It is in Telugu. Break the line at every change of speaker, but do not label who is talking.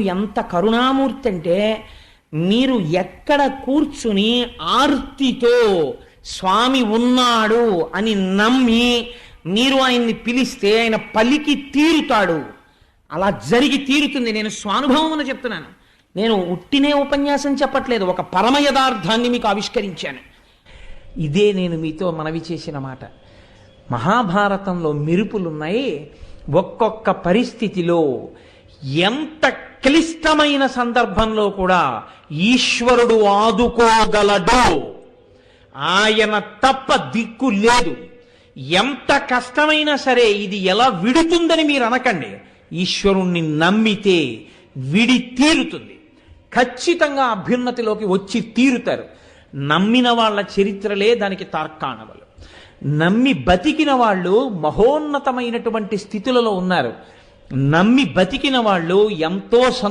ఎంత కరుణామూర్తి అంటే మీరు ఎక్కడ కూర్చుని ఆర్తితో స్వామి ఉన్నాడు అని నమ్మి మీరు ఆయన్ని పిలిస్తే ఆయన పలికి తీరుతాడు. అలా జరిగి తీరుతుంది. నేను స్వానుభవం చెప్తున్నాను. నేను ఉట్టినే ఉపన్యాసం చెప్పట్లేదు. ఒక పరమ యథార్థాన్ని మీకు ఆవిష్కరించాను. ఇదే నేను మీతో మనవి చేసిన మాట. మహాభారతంలో మెరుపులున్నాయి. ఒక్కొక్క పరిస్థితిలో ఎంత క్లిష్టమైన సందర్భంలో కూడా ఈశ్వరుడు ఆదుకోగలడు. ఆయన తప్ప దిక్కు లేదు. ఎంత కష్టమైనా సరే ఇది ఎలా విడుతుందని మీరు అనకండి. ఈశ్వరుణ్ణి నమ్మితే విడి తీరుతుంది. ఖచ్చితంగా అభ్యున్నతిలోకి వచ్చి తీరుతారు. నమ్మిన వాళ్ళ చరిత్రలే దానికి తార్కాణములు. నమ్మి బతికిన వాళ్ళు మహోన్నతమైనటువంటి స్థితులలో ఉన్నారు. నమ్మి బతికిన వాళ్ళు ఎంతో